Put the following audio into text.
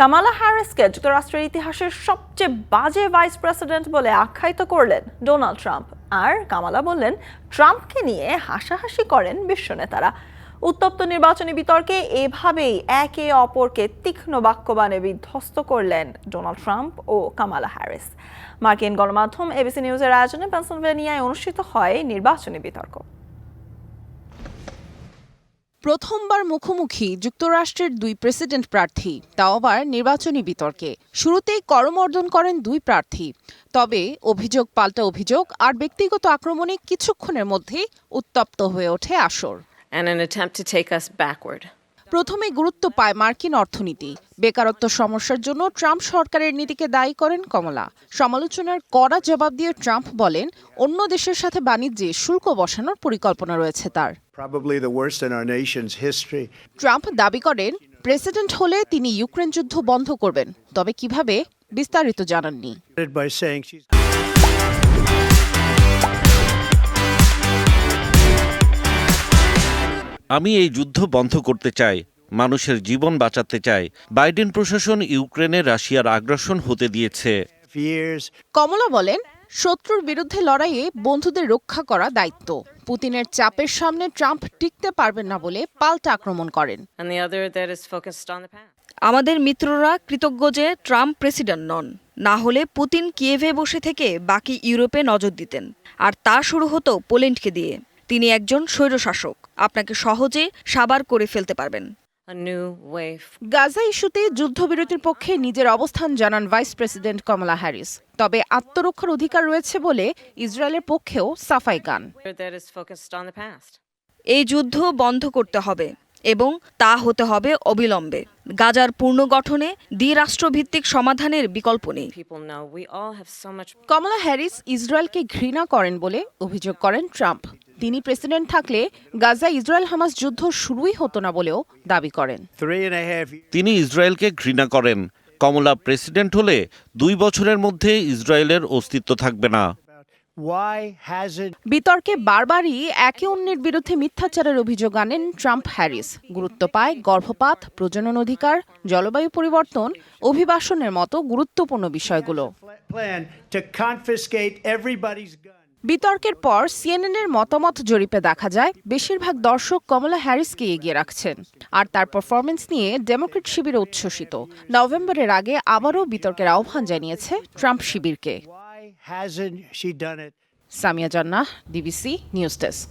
কামালা হ্যারিসকে যুক্তরাষ্ট্রের ইতিহাসের সবচেয়ে বাজে ভাইস প্রেসিডেন্ট বলে আখ্যায়িত করলেন ডোনাল্ড ট্রাম্প। আর কামালা বললেন, ট্রাম্পকে নিয়ে হাসাহাসি করেন বিশ্ব নেতারা। উত্তপ্ত নির্বাচনী বিতর্কে এভাবেই একে অপরকে তীক্ষ্ণ বাক্যবাণে বিধ্বস্ত করলেন ডোনাল্ড ট্রাম্প ও কামালা হ্যারিস মার্কিন গণমাধ্যম এবিসি নিউজের আয়োজনে পেনসিলভেনিয়ায় অনুষ্ঠিত হয় নির্বাচনী বিতর্ক। প্রথমবার মুখোমুখি যুক্তরাষ্ট্রের দুই প্রেসিডেন্ট প্রার্থী তাও আবার নির্বাচনী বিতর্কে। শুরুতেই করমর্দন করেন দুই প্রার্থী। তবে অভিযোগ পাল্টা অভিযোগ আর ব্যক্তিগত আক্রমণে কিছুক্ষণের মধ্যেই উত্তপ্ত হয়ে ওঠে আসর. প্রথমে গুরুত্ব পায় মার্কিন অর্থনীতি। বেকারত্ব সমস্যার জন্য ট্রাম্প সরকারের নীতিকে দায়ী করেন কমলা। সমালোচনার কড়া জবাব দিয়ে ট্রাম্প বলেন অন্য দেশের সাথে বাণিজ্যে শুল্ক বসানোর পরিকল্পনা রয়েছে তার। ট্রাম্প দাবি করেন প্রেসিডেন্ট হলে তিনি ইউক্রেন যুদ্ধ বন্ধ করবেন। তবে কীভাবে বিস্তারিত জানাননি। আমি এই যুদ্ধ বন্ধ করতে চাই মানুষের জীবন বাঁচাতে চাই। বাইডেন প্রশাসন ইউক্রেনে রাশিয়ার আগ্রাসন হতে দিয়েছে। কমলা বলেন শত্রুর বিরুদ্ধে লড়াইয়ে বন্ধুদের রক্ষা করা দায়িত্ব। পুতিনের চাপের সামনে ট্রাম্প টিকতে পারবেন না বলে পাল্টা আক্রমণ করেন. আমাদের মিত্ররা কৃতজ্ঞ যে ট্রাম্প প্রেসিডেন্ট নন। না হলে পুতিন কিয়েভে বসে থেকে বাকি ইউরোপে নজর দিতেন। আর তা শুরু হতো পোল্যান্ডকে দিয়ে। তিনি একজন স্বৈরশাসক। আপনাকে সহজে সাবার করে ফেলতে পারবেন. গাজা ইস্যুতে যুদ্ধবিরতির পক্ষে নিজের অবস্থান জানান ভাইস প্রেসিডেন্ট কমলা হ্যারিস। তবে আত্মরক্ষার অধিকার রয়েছে বলে ইসরায়েলের পক্ষেও সাফাই গান. এই যুদ্ধ বন্ধ করতে হবে এবং তা হতে হবে অবিলম্বে। গাজার পুনর্গঠনে দ্বিরাষ্ট্রভিত্তিক সমাধানের বিকল্প নেই. কমলা হ্যারিস ইসরায়েলকে ঘৃণা করেন বলে অভিযোগ করেন ট্রাম্প। তিনি প্রেসিডেন্ট থাকলে গাজা ইসরায়েল হামাস যুদ্ধ শুরুই হতো না বলেও দাবি করেন. তিনি ইসরায়েলকে ঘৃণা করেন। কমলা প্রেসিডেন্ট হলে দুই বছরের মধ্যে ইসরায়েলের অস্তিত্ব থাকবে না। বিতর্কে বারবারই একে অন্যের বিরুদ্ধে মিথ্যাচারের অভিযোগ আনেন ট্রাম্প হ্যারিস। গুরুত্ব পায় গর্ভপাত প্রজনন অধিকার জলবায়ু পরিবর্তন অভিবাসনের মতো গুরুত্বপূর্ণ বিষয়গুলো। বিতর্কের পর সিএনএনের মতামত জরিপে দেখা যায় বেশিরভাগ দর্শক কমলা হ্যারিসকে এগিয়ে রাখছেন। আর তার পারফরমেন্স নিয়ে ডেমোক্রেট শিবির উচ্ছ্বসিত। নভেম্বরের আগে আবারও বিতর্কের আহ্বান জানিয়েছে ট্রাম্প শিবিরকে। সামিয়া জান্নাহ ডিবিসি নিউজ ডেস্ক